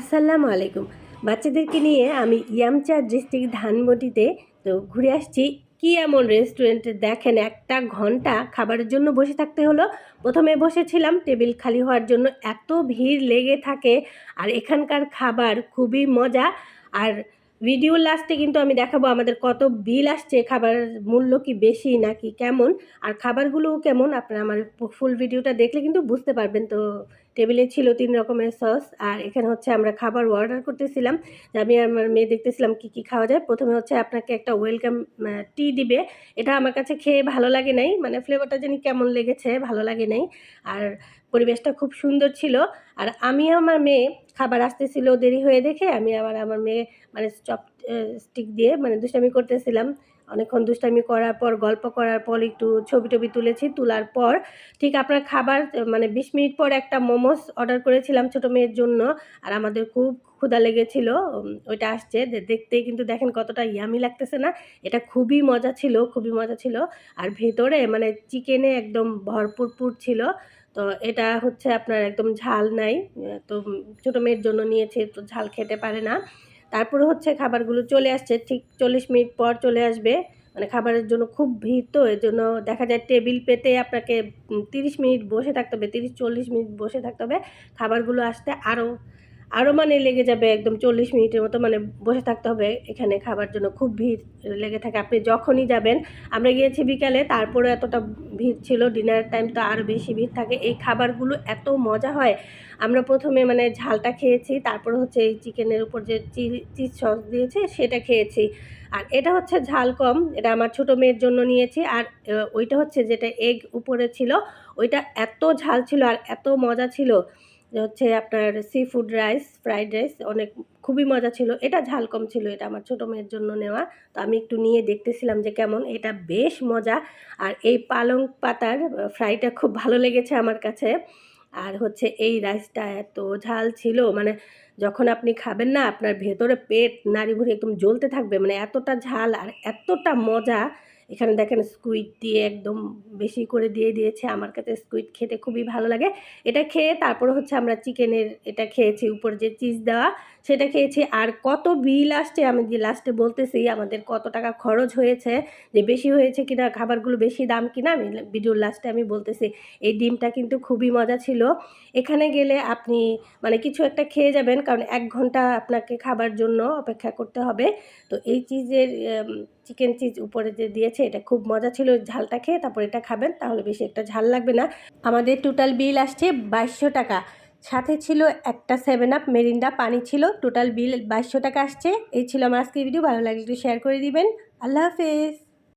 আসসালামু আলাইকুম। বাচ্চাদেরকে নিয়ে আমি ইয়ামচা ডিস্ট্রিক্ট ধানমন্ডিতে তো ঘুরে আসছি। কি এমন রেস্টুরেন্ট? দেখেন, একটা ঘণ্টা খাবারের জন্য বসে থাকতে হলো। প্রথমে বসেছিলাম, টেবিল খালি হওয়ার জন্য। এত ভিড় লেগে থাকে আর এখানকার খাবার খুবই মজা। আর ভিডিও লাস্টে কিন্তু আমি দেখাবো আমাদের কত বিল আসছে খাবারের মূল্য কি বেশি নাকি কেমন? আর খাবারগুলোও কেমন? আপনারা আমার ফুল ভিডিওটা দেখলে কিন্তু বুঝতে পারবেন। তো টেবিলে ছিল তিন রকমের সস, আর এখানে হচ্ছে আমরা খাবার অর্ডার করতেছিলাম। আমি আমার মেয়ে দেখতেছিলাম কি কি খাওয়া যায়। প্রথমে হচ্ছে আপনাকে একটা ওয়েলকাম টি দিবে। এটা আমার কাছে খেয়ে ভালো লাগে নাই। মানে ফ্লেভারটা জানি কেমন লেগেছে, ভালো লাগে নাই। আর পরিবেশটা খুব সুন্দর ছিল। আর আমি আমার মেয়ে খাবার আসতেছিল দেরি হয়ে দেখে আমি আবার আমার মেয়ে মানে চপ স্টিক দিয়ে মানে দুষ্টামি করতেছিলাম। অনেকক্ষণ দুষ্টামি করার পর, গল্প করার পর একটু ছবি টবি তুলেছি। তোলার পর ঠিক আপনার খাবার মানে বিশ মিনিট পর একটা মোমোস অর্ডার করেছিলাম ছোটো মেয়ের জন্য আর আমাদের খুব ক্ষুধা লেগেছিল। ওইটা আসছে। দেখতে কিন্তু দেখেন কতটা ইয়ামি লাগতেছে না? এটা খুবই মজা ছিল, খুবই মজা ছিল। আর ভেতরে মানে চিকেনে একদম ভরপুর পুর ছিল। তো এটা হচ্ছে আপনার একদম ঝাল নাই। তো ছোটো মেয়ের জন্য নিয়েছে, তো ঝাল খেতে পারে না। তারপরে হচ্ছে খাবারগুলো চলে আসছে, ঠিক চল্লিশ মিনিট পর চলে আসবে। মানে খাবারের জন্য খুব ভিড় তো, এর জন্য দেখা যায় টেবিল পেতে আপনাকে তিরিশ মিনিট বসে থাকতে হবে, তিরিশ চল্লিশ মিনিট বসে থাকতে হবে। খাবারগুলো আসতে আরও আরও মানে লেগে যাবে একদম চল্লিশ মিনিটের মতো মানে বসে থাকতে হবে। এখানে খাবার জন্য খুব ভিড় লেগে থাকে। আপনি যখনই যাবেন, আমরা গিয়েছি বিকালে তারপরে এতটা ভিড় ছিল ডিনার টাইম তো আরও বেশি ভিড় থাকে। এই খাবারগুলো এত মজা হয়। আমরা প্রথমে মানে ঝালটা খেয়েছি, তারপরে হচ্ছে এই চিকেনের উপর যে চিজ সস দিয়েছে, সেটা খেয়েছি। আর এটা হচ্ছে ঝাল কম, এটা আমার ছোটো মেয়ের জন্য নিয়েছি। আর ওইটা হচ্ছে যেটা এগ উপরে ছিল, ওইটা এত ঝাল ছিল আর এত মজা ছিল। হচ্ছে আপনার sea food rice fried rice অনেক খুবই মজা ছিল। এটা ঝাল কম ছিল এটা আমার ছোটো মেয়ের জন্য নেওয়া। তো আমি একটু নিয়ে দেখতেছিলাম যে কেমন, এটা বেশ মজা। আর এই পালং পাতার ফ্রাইটা খুব ভালো লেগেছে আমার কাছে। আর হচ্ছে এই রাইসটা এত ঝাল ছিল মানে যখন আপনি খাবেন না, আপনার ভেতরে পেট নাড়ি ভুড়ি একদম জ্বলতে থাকবে মানে এতটা ঝাল আর এতটা মজা। এখানে দেখেন স্কুইড দিয়ে একদম বেশি করে দিয়ে দিয়েছে। আমার কাছে স্কুইড খেতে খুবই ভালো লাগে। এটা খেয়ে তারপরে হচ্ছে আমরা চিকেনের এটা খেয়েছি, উপর যে চিজ দেওয়া, সেটা খেয়েছি। আর কত বিল আসছে আমি যে লাস্টে বলতেছি, আমাদের কত টাকা খরচ হয়েছে, যে বেশি হয়েছে কিনা, খাবারগুলো বেশি দাম কিনা, আমি ভিডিওর লাস্টে আমি বলতেছি। এই ডিমটা কিন্তু খুবই মজা ছিল। এখানে গেলে আপনি মানে কিছু একটা খেয়ে যাবেন, কারণ এক ঘণ্টা আপনাকে খাবার জন্য অপেক্ষা করতে হবে। তো এই চিজের চিকেন চিজ উপরে যে দিয়েছে, এটা খুব মজা ছিল। ঝালটা খেয়ে তারপর এটা খাবেন, তাহলে বেশি একটা ঝাল লাগবে না। আমাদের টোটাল বিল আসছে বাইশশো টাকা। সাথে ছিল একটা সেভেন আপ মেরিন্ডা পানি ছিল টোটাল বিল বাইশশো টাকা আসছে। এই ছিল আমার আজকের ভিডিও ভালো লাগলে একটু শেয়ার করে দিবেন। আল্লাহ হাফেজ।